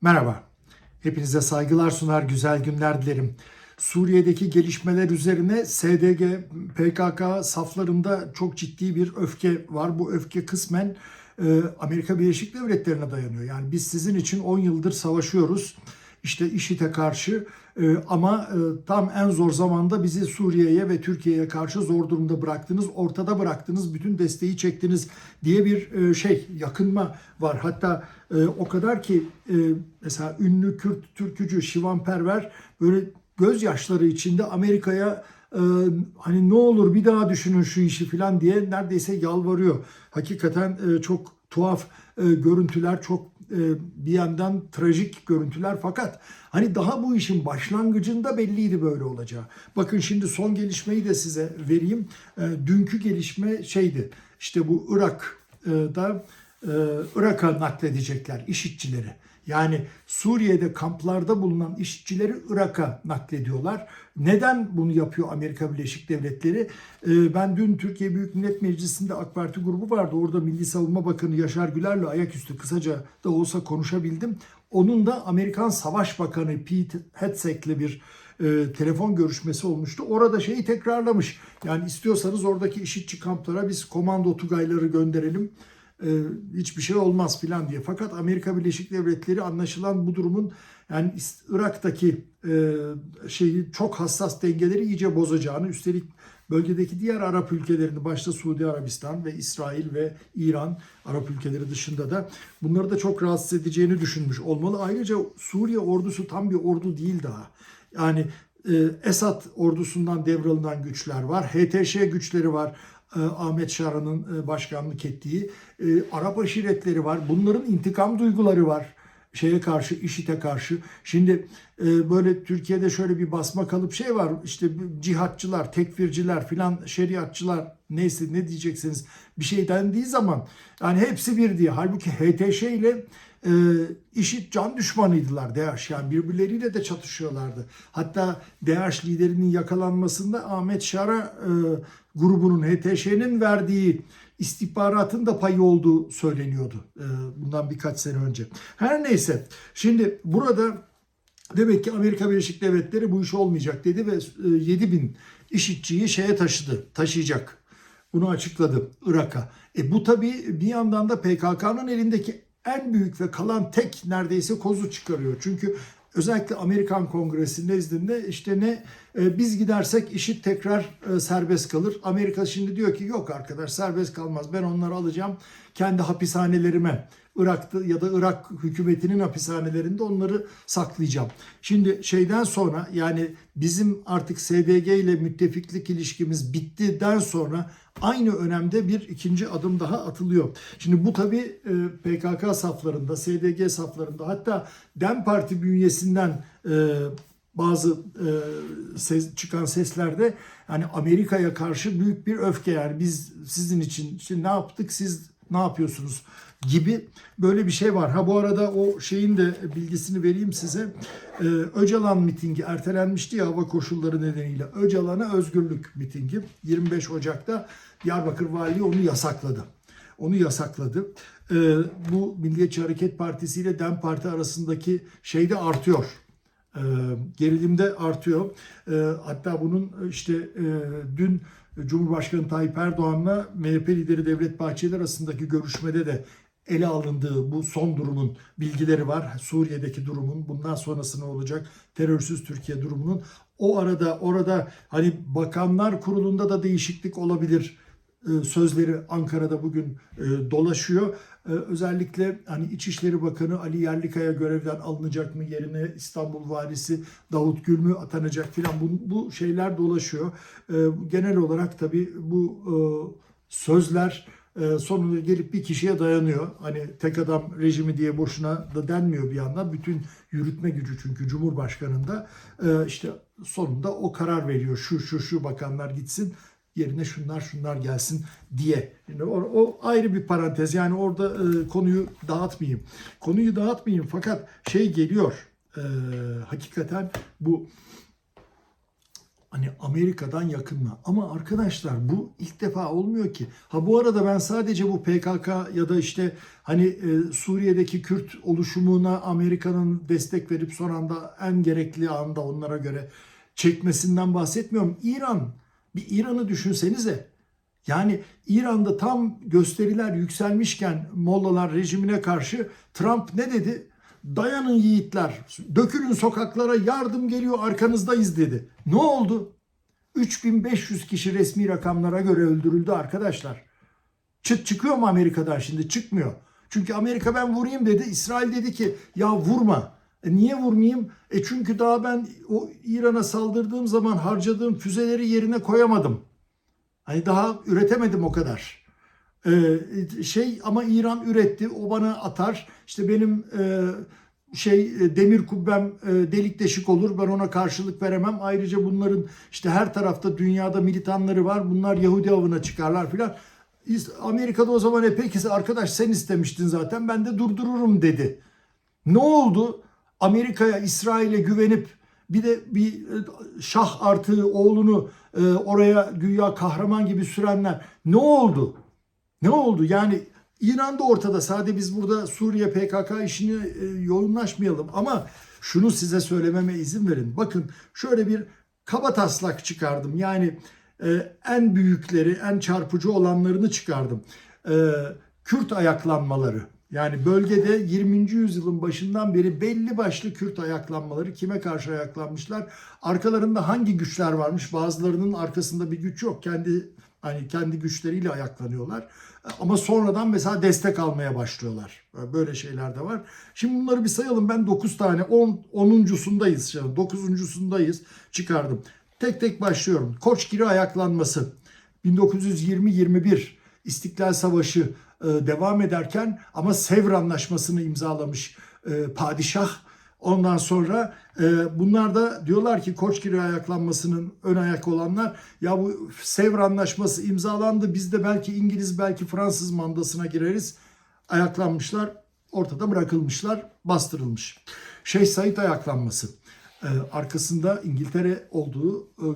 Merhaba. Hepinize saygılar sunar, güzel günler dilerim. Suriye'deki gelişmeler üzerine SDG, PKK saflarında çok ciddi bir öfke var. Bu öfke kısmen e, Amerika Birleşik Devletleri'ne dayanıyor. Yani biz sizin için 10 yıldır savaşıyoruz. İşte IŞİD'e karşı e, ama e, tam en zor zamanda bizi Suriye'ye ve Türkiye'ye karşı zor durumda bıraktınız, ortada bıraktınız, bütün desteği çektiniz diye bir e, şey yakınma var. Hatta o kadar ki mesela ünlü Kürt türkücü Şivan Perver böyle gözyaşları içinde Amerika'ya e, hani ne olur bir daha düşünün şu işi falan diye neredeyse yalvarıyor. Hakikaten e, çok tuhaf e, görüntüler, çok e, bir yandan trajik görüntüler fakat hani daha bu işin başlangıcında belliydi böyle olacağı. Bakın şimdi son gelişmeyi de size vereyim. E, dünkü gelişme şeydi. İşte bu Irak'da e, Irak'a nakledecekler işitçileri. Yani Suriye'de kamplarda bulunan işçileri Irak'a naklediyorlar. Neden bunu yapıyor Amerika Birleşik Devletleri? Ee, Ben dün Türkiye Büyük Millet Meclisi'nde AK Parti grubu vardı. Orada Milli Savunma Bakanı Yaşar Güler'le ayaküstü kısaca da olsa konuşabildim. Onun da Amerikan Savaş Bakanı Pete Hegseth'le bir e, telefon görüşmesi olmuştu. Orada şeyi tekrarlamış. Yani istiyorsanız oradaki işitçi kamplara biz komando tugayları gönderelim hiçbir şey olmaz filan diye. Fakat Amerika Birleşik Devletleri anlaşılan bu durumun yani Irak'taki e, şeyi çok hassas dengeleri iyice bozacağını üstelik bölgedeki diğer Arap ülkelerini başta Suudi Arabistan ve İsrail ve İran Arap ülkeleri dışında da bunları da çok rahatsız edeceğini düşünmüş olmalı. Ayrıca Suriye ordusu tam bir ordu değil daha. Yani e, Esad ordusundan devralınan güçler var. HTŞ güçleri var. E, Ahmet Şara'nın e, başkanlık ettiği e, Arap aşiretleri var. Bunların intikam duyguları var şeye karşı, işite karşı. Şimdi e, böyle Türkiye'de şöyle bir basma kalıp şey var. İşte cihatçılar, tekfirciler filan, şeriatçılar neyse ne diyeceksiniz bir şey dendiği zaman yani hepsi bir diye. Halbuki HTŞ ile e, işit can düşmanıydılar DAEŞ yani birbirleriyle de çatışıyorlardı. Hatta DAEŞ liderinin yakalanmasında Ahmet Şara e, grubunun HTŞ'nin verdiği istihbaratın da payı olduğu söyleniyordu e, bundan birkaç sene önce. Her neyse şimdi burada demek ki Amerika Birleşik Devletleri bu iş olmayacak dedi ve e, 7 bin işitçiyi şeye taşıdı, taşıyacak. Bunu açıkladı Irak'a. E bu tabii bir yandan da PKK'nın elindeki en büyük ve kalan tek neredeyse kozu çıkarıyor. Çünkü özellikle Amerikan Kongresi nezdinde işte ne biz gidersek işit tekrar e, serbest kalır. Amerika şimdi diyor ki yok arkadaş serbest kalmaz. Ben onları alacağım kendi hapishanelerime. Irak'ta ya da Irak hükümetinin hapishanelerinde onları saklayacağım. Şimdi şeyden sonra yani bizim artık SDG ile müttefiklik ilişkimiz bittiden sonra aynı önemde bir ikinci adım daha atılıyor. Şimdi bu tabii e, PKK saflarında, SDG saflarında hatta DEM Parti bünyesinden e, bazı e, ses, çıkan seslerde yani Amerika'ya karşı büyük bir öfke yani biz sizin için işte ne yaptık siz ne yapıyorsunuz gibi böyle bir şey var. Ha bu arada o şeyin de bilgisini vereyim size. Ee, Öcalan mitingi ertelenmişti ya hava koşulları nedeniyle. Öcalan'a özgürlük mitingi 25 Ocak'ta Diyarbakır Valiliği onu yasakladı. Onu yasakladı. Ee, bu Milliyetçi Hareket Partisi ile DEM Parti arasındaki şey de artıyor. Ee, gerilim de artıyor. Ee, hatta bunun işte e, dün Cumhurbaşkanı Tayyip Erdoğan'la MHP lideri Devlet Bahçeli arasındaki görüşmede de ele alındığı bu son durumun bilgileri var. Suriye'deki durumun, bundan sonrası ne olacak? Terörsüz Türkiye durumunun. O arada orada hani bakanlar kurulunda da değişiklik olabilir e, sözleri Ankara'da bugün e, dolaşıyor. E, özellikle hani İçişleri Bakanı Ali Yerlikaya görevden alınacak mı yerine İstanbul Valisi Davut Gül mü atanacak filan bu, bu şeyler dolaşıyor. Genel olarak tabii bu sözler sonunda gelip bir kişiye dayanıyor. Hani tek adam rejimi diye boşuna da denmiyor bir yandan. Bütün yürütme gücü çünkü Cumhurbaşkanı'nda işte sonunda o karar veriyor. Şu şu şu bakanlar gitsin yerine şunlar şunlar gelsin diye. Yani o, o ayrı bir parantez. Yani orada e, konuyu dağıtmayayım. Konuyu dağıtmayayım fakat şey geliyor. E, hakikaten bu Hani Amerika'dan yakınma. Ama arkadaşlar bu ilk defa olmuyor ki. Ha bu arada ben sadece bu PKK ya da işte hani e, Suriye'deki Kürt oluşumuna Amerika'nın destek verip son anda en gerekli anda onlara göre çekmesinden bahsetmiyorum. İran, bir İran'ı düşünsenize. Yani İran'da tam gösteriler yükselmişken Mollalar rejimine karşı Trump ne dedi? Dayanın yiğitler, dökülün sokaklara yardım geliyor arkanızdayız dedi. Ne oldu? 3500 kişi resmi rakamlara göre öldürüldü arkadaşlar. Çıt çıkıyor mu Amerika'dan şimdi? Çıkmıyor. Çünkü Amerika ben vurayım dedi. İsrail dedi ki ya vurma. E niye vurmayayım? E çünkü daha ben o İran'a saldırdığım zaman harcadığım füzeleri yerine koyamadım. Hani daha üretemedim o kadar. Ee, şey ama İran üretti. O bana atar. İşte benim e, şey e, demir kubbem e, delik deşik olur. Ben ona karşılık veremem. Ayrıca bunların işte her tarafta dünyada militanları var. Bunlar Yahudi avına çıkarlar filan. Amerika'da o zaman e peki arkadaş sen istemiştin zaten ben de durdururum dedi. Ne oldu? Amerika'ya, İsrail'e güvenip bir de bir e, şah artığı oğlunu e, oraya güya kahraman gibi sürenler ne oldu? Ne oldu? Yani İran da ortada. Sadece biz burada Suriye PKK işini e, yoğunlaşmayalım. Ama şunu size söylememe izin verin. Bakın şöyle bir kaba taslak çıkardım. Yani en büyükleri, en çarpıcı olanlarını çıkardım. Kürt ayaklanmaları. Yani bölgede 20. yüzyılın başından beri belli başlı Kürt ayaklanmaları kime karşı ayaklanmışlar? Arkalarında hangi güçler varmış? Bazılarının arkasında bir güç yok. Kendi hani kendi güçleriyle ayaklanıyorlar. Ama sonradan mesela destek almaya başlıyorlar. Böyle şeyler de var. Şimdi bunları bir sayalım. Ben 9 tane 10 10'uncusundayız. Yani 9'uncusundayız. Çıkardım. Tek tek başlıyorum. Koçgiri ayaklanması 1920-21 İstiklal Savaşı devam ederken ama Sevr Anlaşması'nı imzalamış e, padişah. Ondan sonra e, bunlar da diyorlar ki Koçgiri ayaklanmasının ön ayak olanlar ya bu Sevr Anlaşması imzalandı biz de belki İngiliz belki Fransız mandasına gireriz. Ayaklanmışlar ortada bırakılmışlar bastırılmış. Şeyh Said ayaklanması e, arkasında İngiltere olduğu e,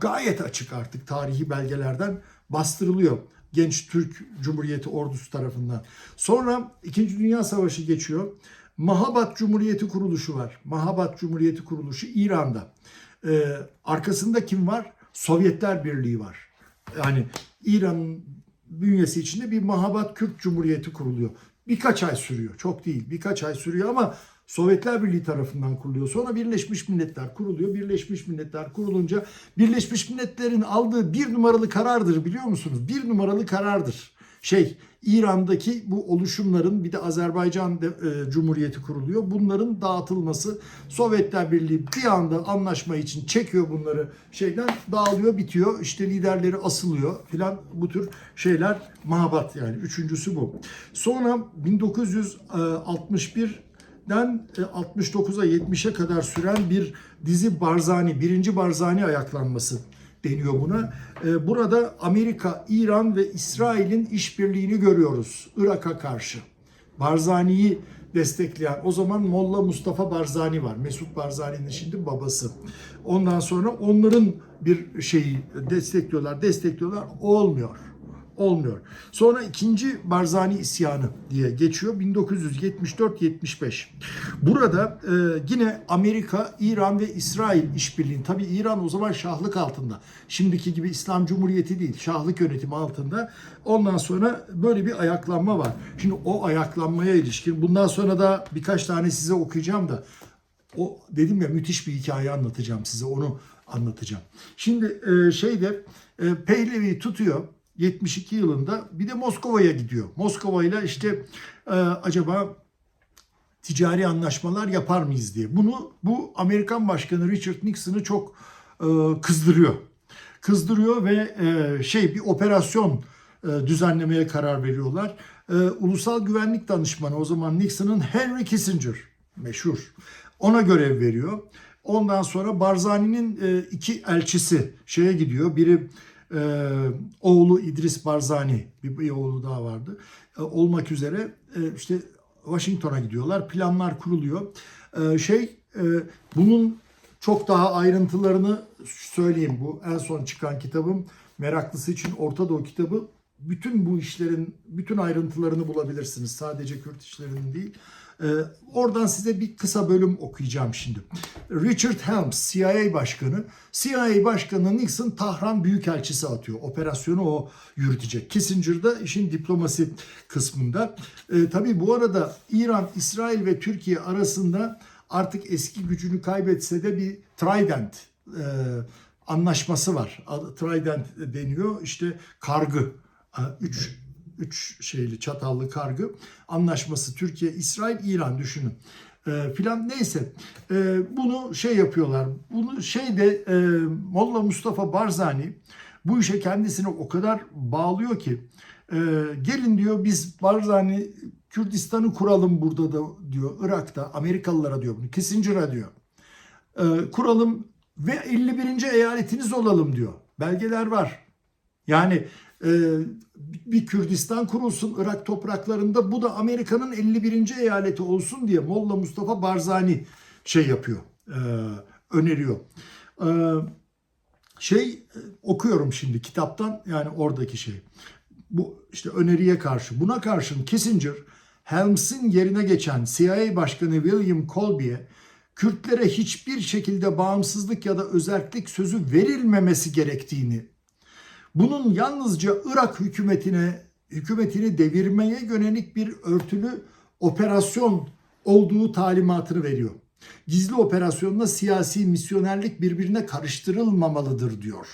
gayet açık artık tarihi belgelerden bastırılıyor. Genç Türk Cumhuriyeti ordusu tarafından. Sonra İkinci Dünya Savaşı geçiyor. Mahabat Cumhuriyeti kuruluşu var. Mahabat Cumhuriyeti kuruluşu İran'da. Ee, arkasında kim var? Sovyetler Birliği var. Yani İran'ın bünyesi içinde bir Mahabat Kürt Cumhuriyeti kuruluyor. Birkaç ay sürüyor. Çok değil. Birkaç ay sürüyor ama Sovyetler Birliği tarafından kuruluyor. Sonra Birleşmiş Milletler kuruluyor. Birleşmiş Milletler kurulunca Birleşmiş Milletler'in aldığı bir numaralı karardır biliyor musunuz? Bir numaralı karardır. Şey İran'daki bu oluşumların bir de Azerbaycan e, Cumhuriyeti kuruluyor. Bunların dağıtılması Sovyetler Birliği bir anda anlaşma için çekiyor bunları şeyden dağılıyor bitiyor. İşte liderleri asılıyor filan bu tür şeyler mahabat yani üçüncüsü bu. Sonra 1961 den 69'a 70'e kadar süren bir dizi Barzani, birinci Barzani ayaklanması deniyor buna. E, Burada Amerika, İran ve İsrail'in işbirliğini görüyoruz Irak'a karşı. Barzani'yi destekleyen o zaman Molla Mustafa Barzani var. Mesut Barzani'nin şimdi babası. Ondan sonra onların bir şeyi destekliyorlar, destekliyorlar. Olmuyor olmuyor. Sonra ikinci Barzani isyanı diye geçiyor 1974-75. Burada e, yine Amerika, İran ve İsrail işbirliği. Tabi İran o zaman şahlık altında. Şimdiki gibi İslam Cumhuriyeti değil, şahlık yönetimi altında. Ondan sonra böyle bir ayaklanma var. Şimdi o ayaklanmaya ilişkin bundan sonra da birkaç tane size okuyacağım da o dedim ya müthiş bir hikaye anlatacağım size onu anlatacağım. Şimdi e, şeyde e, Pehlevi tutuyor 72 yılında bir de Moskova'ya gidiyor. Moskova ile işte e, acaba ticari anlaşmalar yapar mıyız diye. Bunu bu Amerikan Başkanı Richard Nixon'ı çok e, kızdırıyor. Kızdırıyor ve e, şey bir operasyon e, düzenlemeye karar veriyorlar. E, Ulusal Güvenlik Danışmanı o zaman Nixon'ın Henry Kissinger meşhur. Ona görev veriyor. Ondan sonra Barzani'nin e, iki elçisi şeye gidiyor. Biri e, oğlu İdris Barzani bir, bir oğlu daha vardı. E, olmak üzere e, işte Washington'a gidiyorlar. Planlar kuruluyor. E, şey e, bunun çok daha ayrıntılarını söyleyeyim bu en son çıkan kitabım meraklısı için Orta Doğu kitabı bütün bu işlerin bütün ayrıntılarını bulabilirsiniz. Sadece Kürt işlerinin değil. Ee, oradan size bir kısa bölüm okuyacağım şimdi. Richard Helms, CIA başkanı. CIA başkanı Nixon Tahran Büyükelçisi atıyor. Operasyonu o yürütecek. Kissinger da işin diplomasi kısmında. Ee, tabii bu arada İran, İsrail ve Türkiye arasında artık eski gücünü kaybetse de bir Trident e, anlaşması var. Trident deniyor. İşte kargı. e, Üç, üç şeyli çatallı kargı anlaşması Türkiye, İsrail, İran düşünün. E, filan neyse e, bunu şey yapıyorlar. Bunu şeyde e, Molla Mustafa Barzani bu işe kendisini o kadar bağlıyor ki e, gelin diyor biz Barzani Kürdistan'ı kuralım burada da diyor Irak'ta Amerikalılara diyor bunu Kissinger'a diyor. E, kuralım ve 51. eyaletiniz olalım diyor. Belgeler var. Yani bir Kürdistan kurulsun Irak topraklarında bu da Amerika'nın 51. eyaleti olsun diye Molla Mustafa Barzani şey yapıyor, e, öneriyor. E, şey e, okuyorum şimdi kitaptan yani oradaki şey. Bu işte öneriye karşı. Buna karşın Kissinger, Helms'in yerine geçen CIA Başkanı William Colby'e Kürtlere hiçbir şekilde bağımsızlık ya da özellik sözü verilmemesi gerektiğini, bunun yalnızca Irak hükümetine hükümetini devirmeye yönelik bir örtülü operasyon olduğu talimatını veriyor. Gizli operasyonla siyasi misyonerlik birbirine karıştırılmamalıdır diyor.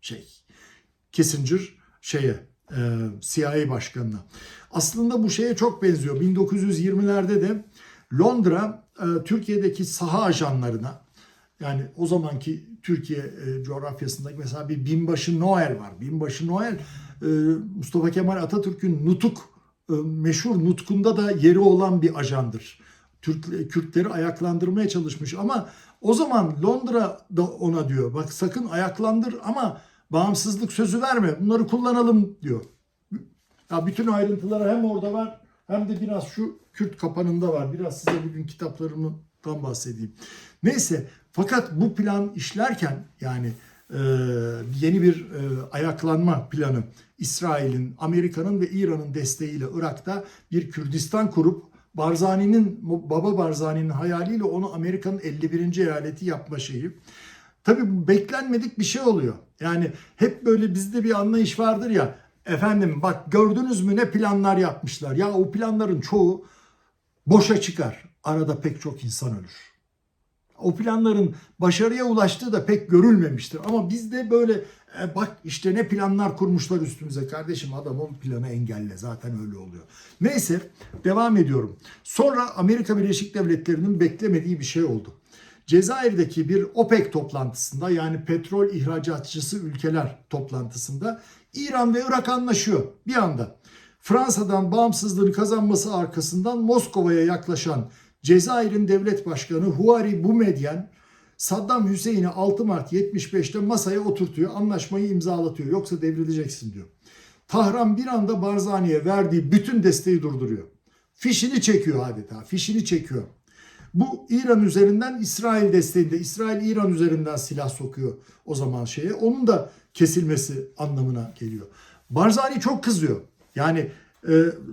Şey Kissinger şeye e, CIA başkanına. Aslında bu şeye çok benziyor. 1920'lerde de Londra e, Türkiye'deki saha ajanlarına yani o zamanki Türkiye e, coğrafyasındaki mesela bir binbaşı Noel var. Binbaşı Noel e, Mustafa Kemal Atatürk'ün nutuk e, meşhur nutkunda da yeri olan bir ajandır. Türk Kürtleri ayaklandırmaya çalışmış ama o zaman Londra da ona diyor bak sakın ayaklandır ama bağımsızlık sözü verme. Bunları kullanalım diyor. Ya bütün ayrıntıları hem orada var hem de biraz şu Kürt kapanında var. Biraz size bugün kitaplarımdan bahsedeyim. Neyse fakat bu plan işlerken yani e, yeni bir e, ayaklanma planı İsrail'in, Amerika'nın ve İran'ın desteğiyle Irak'ta bir Kürdistan kurup Barzani'nin, baba Barzani'nin hayaliyle onu Amerika'nın 51. eyaleti yapma şeyi. Tabii bu beklenmedik bir şey oluyor. Yani hep böyle bizde bir anlayış vardır ya. Efendim bak gördünüz mü ne planlar yapmışlar. Ya o planların çoğu boşa çıkar. Arada pek çok insan ölür. O planların başarıya ulaştığı da pek görülmemiştir. Ama bizde böyle e, bak işte ne planlar kurmuşlar üstümüze kardeşim adam o planı engelle zaten öyle oluyor. Neyse devam ediyorum. Sonra Amerika Birleşik Devletleri'nin beklemediği bir şey oldu. Cezayir'deki bir OPEC toplantısında yani petrol ihracatçısı ülkeler toplantısında İran ve Irak anlaşıyor bir anda. Fransa'dan bağımsızlığını kazanması arkasından Moskova'ya yaklaşan Cezayir'in devlet başkanı Huari Boumediene Saddam Hüseyin'i 6 Mart 75'te masaya oturtuyor, anlaşmayı imzalatıyor. Yoksa devrileceksin diyor. Tahran bir anda Barzani'ye verdiği bütün desteği durduruyor. Fişini çekiyor adeta, fişini çekiyor. Bu İran üzerinden İsrail desteğinde, İsrail İran üzerinden silah sokuyor o zaman şeye. Onun da kesilmesi anlamına geliyor. Barzani çok kızıyor. Yani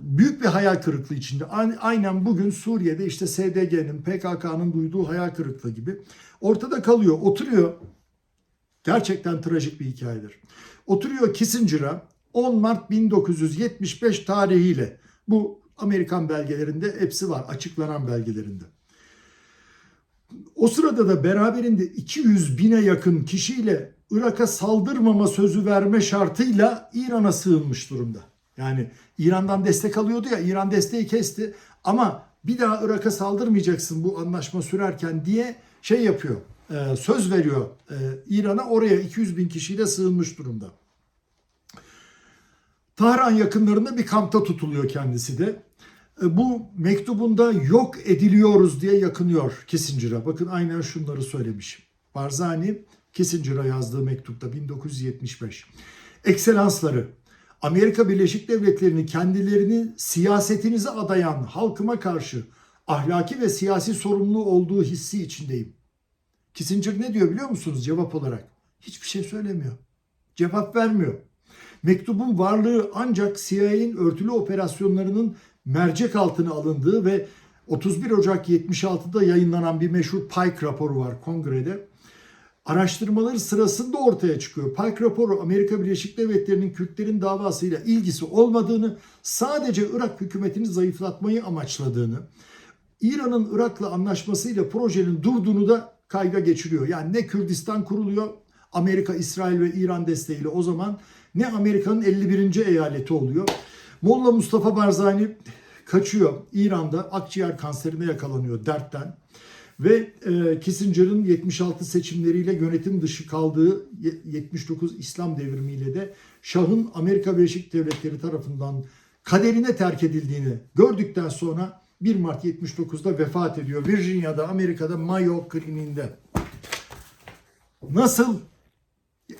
büyük bir hayal kırıklığı içinde. Aynen bugün Suriye'de işte SDG'nin, PKK'nın duyduğu hayal kırıklığı gibi ortada kalıyor, oturuyor. Gerçekten trajik bir hikayedir. Oturuyor Kissinger'a 10 Mart 1975 tarihiyle bu Amerikan belgelerinde hepsi var, açıklanan belgelerinde. O sırada da beraberinde 200 bine yakın kişiyle Irak'a saldırmama sözü verme şartıyla İran'a sığınmış durumda. Yani İran'dan destek alıyordu ya İran desteği kesti ama bir daha Irak'a saldırmayacaksın bu anlaşma sürerken diye şey yapıyor. E, söz veriyor e, İran'a oraya 200 bin kişiyle sığınmış durumda. Tahran yakınlarında bir kampta tutuluyor kendisi de. E, bu mektubunda yok ediliyoruz diye yakınıyor Kissinger'a. Bakın aynen şunları söylemiş. Barzani Kissinger'a yazdığı mektupta 1975. Ekselansları, Amerika Birleşik Devletleri'ni kendilerini siyasetinize adayan halkıma karşı ahlaki ve siyasi sorumlu olduğu hissi içindeyim. Kissinger ne diyor biliyor musunuz cevap olarak? Hiçbir şey söylemiyor. Cevap vermiyor. Mektubun varlığı ancak CIA'nin örtülü operasyonlarının mercek altına alındığı ve 31 Ocak 76'da yayınlanan bir meşhur Pike raporu var kongrede. Araştırmaları sırasında ortaya çıkıyor. Pike raporu Amerika Birleşik Devletleri'nin Kürtlerin davasıyla ilgisi olmadığını, sadece Irak hükümetini zayıflatmayı amaçladığını, İran'ın Irak'la anlaşmasıyla projenin durduğunu da kayda geçiriyor. Yani ne Kürdistan kuruluyor, Amerika, İsrail ve İran desteğiyle o zaman ne Amerika'nın 51. eyaleti oluyor. Molla Mustafa Barzani kaçıyor İran'da akciğer kanserine yakalanıyor dertten. Ve e, Kissinger'ın 76 seçimleriyle yönetim dışı kaldığı 79 İslam devrimiyle de Şah'ın Amerika Birleşik Devletleri tarafından kaderine terk edildiğini gördükten sonra 1 Mart 79'da vefat ediyor. Virginia'da, Amerika'da Mayo Kliniğinde. Nasıl?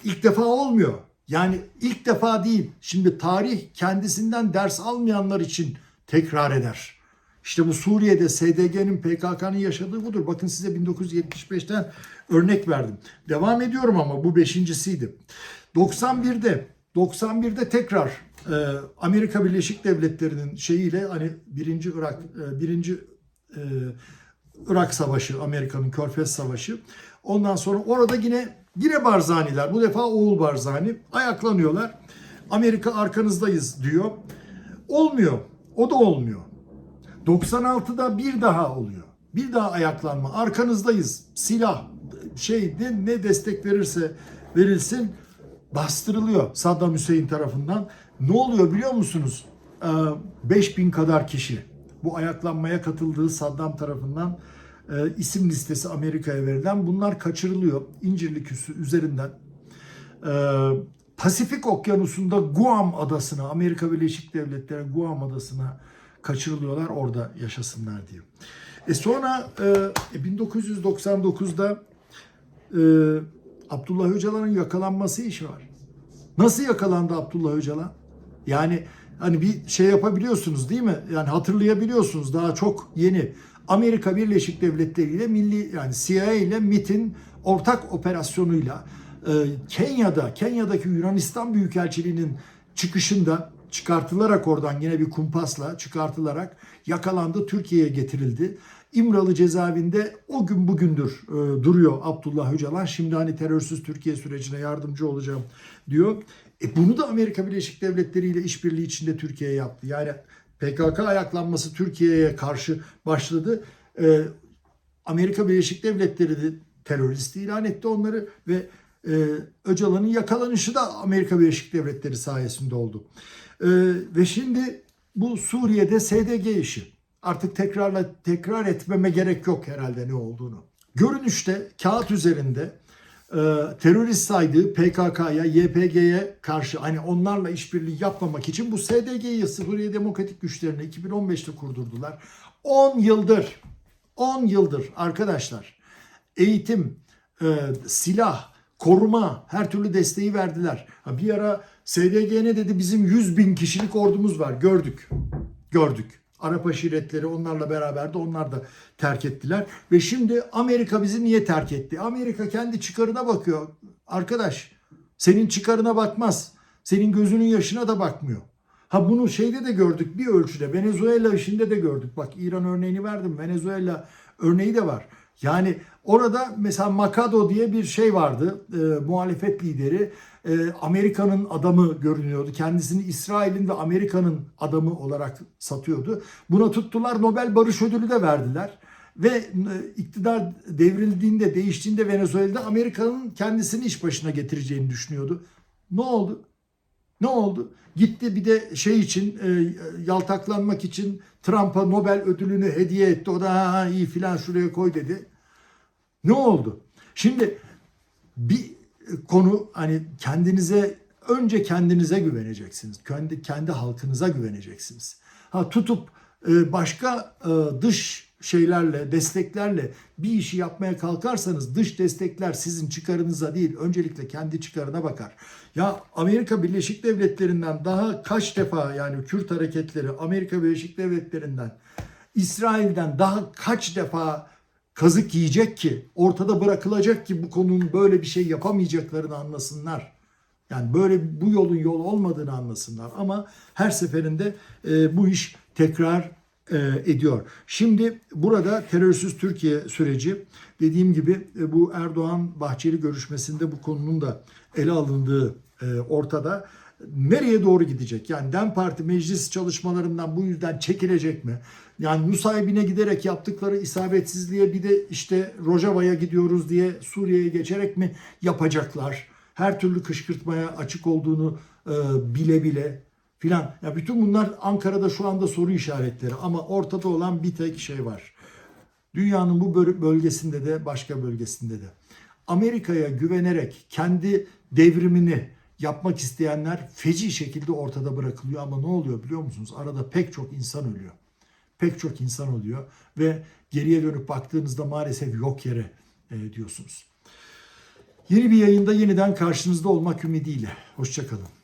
İlk defa olmuyor. Yani ilk defa değil. Şimdi tarih kendisinden ders almayanlar için tekrar eder. İşte bu Suriye'de SDG'nin PKK'nın yaşadığı budur. Bakın size 1975'ten örnek verdim. Devam ediyorum ama bu beşincisiydi. 91'de 91'de tekrar e, Amerika Birleşik Devletleri'nin şeyiyle hani birinci Irak e, birinci e, Irak Savaşı, Amerika'nın Körfez Savaşı. Ondan sonra orada yine yine Barzaniler, bu defa oğul Barzani ayaklanıyorlar. Amerika arkanızdayız diyor. Olmuyor. O da olmuyor. 96'da bir daha oluyor. Bir daha ayaklanma. Arkanızdayız. Silah, şey ne, ne destek verirse verilsin bastırılıyor Saddam Hüseyin tarafından. Ne oluyor biliyor musunuz? Ee, 5000 kadar kişi bu ayaklanmaya katıldığı Saddam tarafından e, isim listesi Amerika'ya verilen bunlar kaçırılıyor İncirlik üssü üzerinden. Ee, Pasifik Okyanusu'nda Guam adasına, Amerika Birleşik Devletleri Guam adasına kaçırılıyorlar orada yaşasınlar diye. E sonra e, 1999'da e, Abdullah Öcalan'ın yakalanması işi var. Nasıl yakalandı Abdullah Öcalan? Yani hani bir şey yapabiliyorsunuz değil mi? Yani hatırlayabiliyorsunuz daha çok yeni. Amerika Birleşik Devletleri ile milli yani CIA ile MIT'in ortak operasyonuyla e, Kenya'da Kenya'daki Yunanistan Büyükelçiliği'nin çıkışında çıkartılarak oradan yine bir kumpasla çıkartılarak yakalandı Türkiye'ye getirildi. İmralı cezaevinde o gün bugündür e, duruyor Abdullah Öcalan. Şimdi hani terörsüz Türkiye sürecine yardımcı olacağım diyor. E bunu da Amerika Birleşik Devletleri ile işbirliği içinde Türkiye yaptı. Yani PKK ayaklanması Türkiye'ye karşı başladı. E, Amerika Birleşik Devletleri de terörist ilan etti onları ve e, Öcalan'ın yakalanışı da Amerika Birleşik Devletleri sayesinde oldu. E, ve şimdi bu Suriye'de SDG işi. Artık tekrarla tekrar etmeme gerek yok herhalde ne olduğunu. Görünüşte kağıt üzerinde e, terörist saydığı PKK'ya, YPG'ye karşı hani onlarla işbirliği yapmamak için bu SDG'yi Suriye Demokratik Güçlerini 2015'te kurdurdular. 10 yıldır 10 yıldır arkadaşlar eğitim, e, silah, koruma her türlü desteği verdiler. Ha, bir ara SDG ne dedi bizim 100 bin kişilik ordumuz var gördük. Gördük. Arap aşiretleri onlarla beraber de onlar da terk ettiler. Ve şimdi Amerika bizi niye terk etti? Amerika kendi çıkarına bakıyor. Arkadaş senin çıkarına bakmaz. Senin gözünün yaşına da bakmıyor. Ha bunu şeyde de gördük bir ölçüde. Venezuela işinde de gördük. Bak İran örneğini verdim. Venezuela örneği de var. Yani orada mesela Makado diye bir şey vardı. E, muhalefet lideri. E, Amerika'nın adamı görünüyordu. Kendisini İsrail'in ve Amerika'nın adamı olarak satıyordu. Buna tuttular Nobel Barış Ödülü de verdiler. Ve e, iktidar devrildiğinde, değiştiğinde Venezuela'da Amerika'nın kendisini iş başına getireceğini düşünüyordu. Ne oldu? Ne oldu? Gitti bir de şey için e, yaltaklanmak için Trump'a Nobel ödülünü hediye etti. O da ha, iyi filan şuraya koy dedi. Ne oldu? Şimdi bir konu hani kendinize önce kendinize güveneceksiniz. Kendi kendi halkınıza güveneceksiniz. Ha tutup e, başka e, dış şeylerle, desteklerle bir işi yapmaya kalkarsanız dış destekler sizin çıkarınıza değil, öncelikle kendi çıkarına bakar. Ya Amerika Birleşik Devletleri'nden daha kaç defa yani Kürt hareketleri Amerika Birleşik Devletleri'nden, İsrail'den daha kaç defa kazık yiyecek ki, ortada bırakılacak ki bu konunun böyle bir şey yapamayacaklarını anlasınlar. Yani böyle bu yolun yol olmadığını anlasınlar. Ama her seferinde e, bu iş tekrar e, ediyor. Şimdi burada terörsüz Türkiye süreci dediğim gibi e, bu Erdoğan Bahçeli görüşmesinde bu konunun da ele alındığı e, ortada. Nereye doğru gidecek? Yani DEM Parti meclis çalışmalarından bu yüzden çekilecek mi? Yani Nusaybin'e giderek yaptıkları isabetsizliğe bir de işte Rojava'ya gidiyoruz diye Suriye'ye geçerek mi yapacaklar? Her türlü kışkırtmaya açık olduğunu e, bile bile filan. Ya bütün bunlar Ankara'da şu anda soru işaretleri ama ortada olan bir tek şey var. Dünyanın bu böl- bölgesinde de başka bölgesinde de Amerika'ya güvenerek kendi devrimini yapmak isteyenler feci şekilde ortada bırakılıyor ama ne oluyor biliyor musunuz? Arada pek çok insan ölüyor. Pek çok insan oluyor ve geriye dönüp baktığınızda maalesef yok yere e, diyorsunuz. Yeni bir yayında yeniden karşınızda olmak ümidiyle. Hoşçakalın.